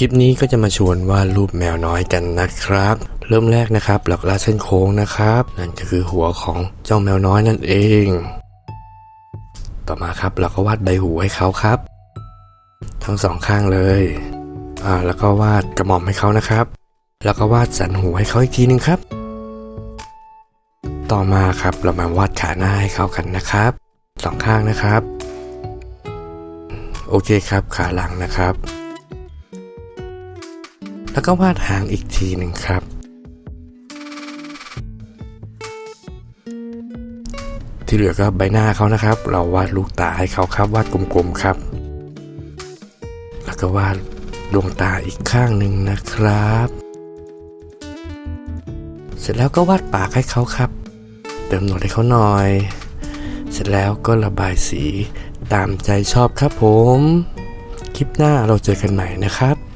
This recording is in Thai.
คลิปนี้ก็จะมาชวนวาดรูปแมวน้อยกันนะครับ เริ่มแรกนะครับเราก็ลาเส้นโค้งนะครับ นั่นก็คือหัวของเจ้าแมวน้อยนั่นเอง ต่อมาครับเราก็วาดใบหูให้เขาครับ ทั้งสองข้างเลยอ่าแล้วก็วาดกระหม่อมให้เขานะครับ แล้วก็วาดสันหูให้เขาอีกทีหนึ่งครับ ต่อมาครับเรามาวาดขาหน้าให้เขากันนะครับสองข้างนะครับ โอเคครับขาหลังนะครับ แล้วก็วาดหางอีกทีหนึ่งครับ ที่เหลือก็ใบหน้าเขานะครับ เราวาดลูกตาให้เขาครับวาดกลมๆครับ แล้วก็วาดดวงตาอีกข้างหนึ่งนะครับ เสร็จแล้วก็วาดปากให้เขาครับ เติมหนวดให้เขาหน่อย เสร็จแล้วก็ระบายสีตามใจชอบครับผม คลิปหน้าเราเจอกันใหม่นะครับ